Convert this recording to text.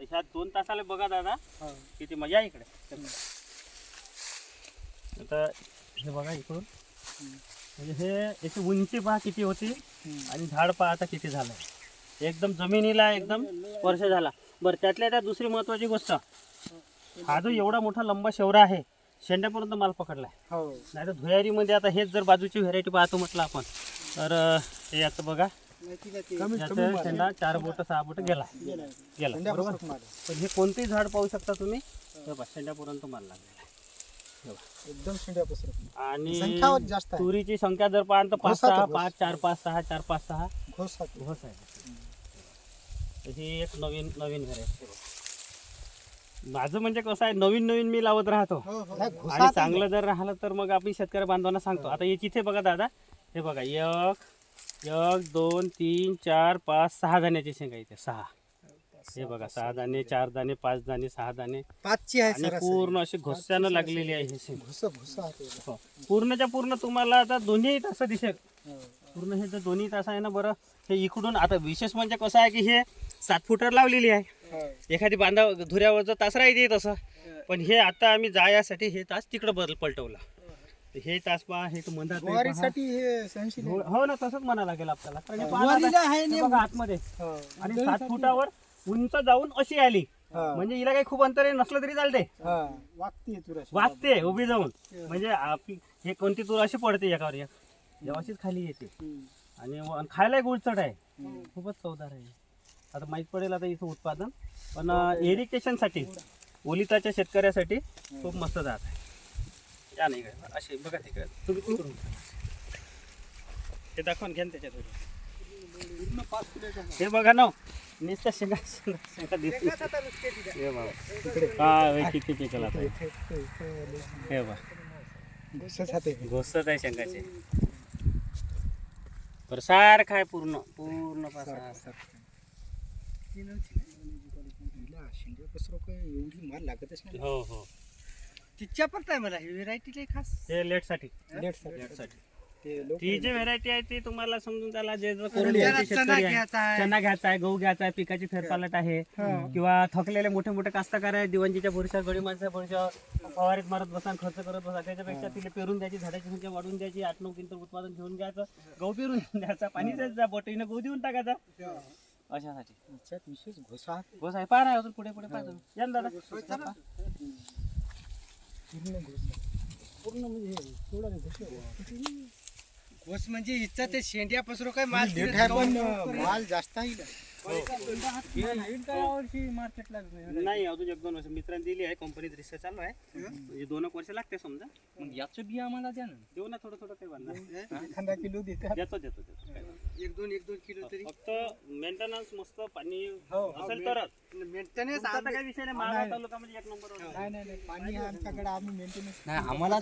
ह्या दोन तासाला बघा दादा. किती मजा आहे इकडे. आता हे बघा इकडून. म्हणजे हे याची उंची पहा किती होती आणि झाड पहा आता किती झालं. एकदम जमिनीला एकदम स्पर्श झाला. बरं त्यातल्या त्यात दुसरी महत्वाची गोष्ट. हा जो एवढा मोठा लंबा शेवरा आहे शेंड्यापर्यंत माल पकडलाय. हो. नाही तर धुयारीमध्ये आता हेच जर बाजूची व्हेरायटी पाहतो म्हटलं आपण तर हे आता बघा. याचा शेंडा चार बोट सहा बोट गेला. गेला. बरोबर? पण हे कोणतेही झाड पाहू शकता तुम्ही? हे शेंड्यापर्यंत माल लागलेला आहे. एकदम शेंड्या पसरत आणि संख्या जास्त आहे. तुरीची संख्या जर पाहाल तर पाच घोसाचं सहा घोस. पाच चार पाच सहा चार पाच सहा. घोस खाते. घोस आहे. तर ही एक नवीन नवीन व्हेरायटी माझं म्हणजे कसं आहे नवीन नवीन मी लावत राहतो. नाही, आणि घोसाचं चांगलं जर राहिलं तर मग आपण शेतकरी बांधवांना सांगतो. आता याची इथे बघा दादा हे बघा एक एक दोन तीन चार पाच सहा दाण्याची शेंगा इथे सहा. हे बघा सहा दाणे चार दाणे पाच दाणे सहा दाणे पाचची आहे आणि सरासरी. पूर्ण अशी घोस्यानं लागलेली आहे ही शेंग. हो. पूर्णच्या पूर्ण तुम्हाला आता दोन्ही तास दिसेल. हो. पूर्ण हे जर दोन्ही तास आहे ना बरं. हे इकडून आता विशेष म्हणजे कसं आहे की हे सात फुटर लावलेली आहे. हो. एखादी बांधा धुऱ्यावरचं तास राहते तसं. पण हे आता आम्ही जायासाठी हे तास तिकडं बदल पलटवला. हे तास पहा हे तर मंदात आहे पहा. ज्वारीसाठी हे आहे. हो हो ना तसंच म्हणा लागेल आपल्याला. कारण हे पहा ज्वारीला आता, आहे हे नेम. बघा आतमध्ये. हो. आणि सात फुटावर उंच जाऊन अशी आली. हा. म्हणजे हिला काही खूप अंतर नसलं तरी चालते हा. वागते वागते उभी जाऊन. म्हणजे आपली हे कोणती तूर अशी पडते एकावर? एक खाली येते. आणि व- आणि खायला गुळचट आहे. खूपच चवदार आहे. आता माहीत पडेल आता इथं उत्पादन. पण इरिगेशनसाठी ओलिताच्या शेतकऱ्यासाठी खूप मस्त जात आहे. या नाही इकडे असे बघा तिकडे. तुम्ही बघा. हे दाखवून घ्या ना त्याच्यात. हे बघा ना नुसतं शेंगा शेंगा शेंगा दिसते हे बाबा काय होय, किती पिकल आता हे. हे घोसत आहे शेंगाचे. बरं सारखं आहे पूर्ण. पूर्ण पासा काय एवढी माल लागतच नाही. हो हो. तिच्या पण आहे मला ही व्हेरायटी खास. हे? लेटसाठी लेट लेटसाठी ते ती जी व्हेरायटी आहे ती तुम्हाला समजून त्याला जे जो कोरडी आहे, ते शेतकरी आहे. चणा घ्यायचा आहे गहू घ्यायचा आहे पिकाची फेरपालट आहे. किंवा थकलेले मोठे मोठे कास्तकार आहे दिवाणजीच्या भरोशावर गडी माणसाच्या भरोशावर फवारीत मारत बसा खर्च करत बसा त्याच्यापेक्षा तिला पेरून द्यायची झाडाची संख्या वाढवून द्यायची आठ नऊ क्विंटल उत्पादन घेऊन घ्यायचं गहू पेरून द्यायचा पाणी द्यायचा बोटीनं गहू देऊन टाकायचा. अशासाठी. विशेष घोसा बस आहे. पाहा ना अजून पुढे पुढे पाहतो या ना दादा. पूर्ण घोसा पूर्ण म्हणजे हे थोडा घोसा घोस म्हणजे इच्छा ते शेंड्या पसरो काय माल माल लेट आहे माल मार्केटला नाही अजून एक दोन वर्ष मित्रांनी दिली आहे कंपनीत रिसर्च चालू आहे. म्हणजे दोन एक वर्ष लागते समजा. मग याचं बिया आम्हाला द्या ना. देऊ ना थोडं थोडं काही वाढणार एखादा किलो देतो देतो देतो. एक दोन एक दोन किलो तरी. नाही. फक्त मेंटेनन्स मस्त पाणी हो, असेल तरच. मेंटेनन्स तुमचा तर काही विषय नाही माळा तालुका म्हणजे एक नंबर नाही नाही नाही. पाणी आमच्याकडे आम्ही मेंटेनन्स आम्हाला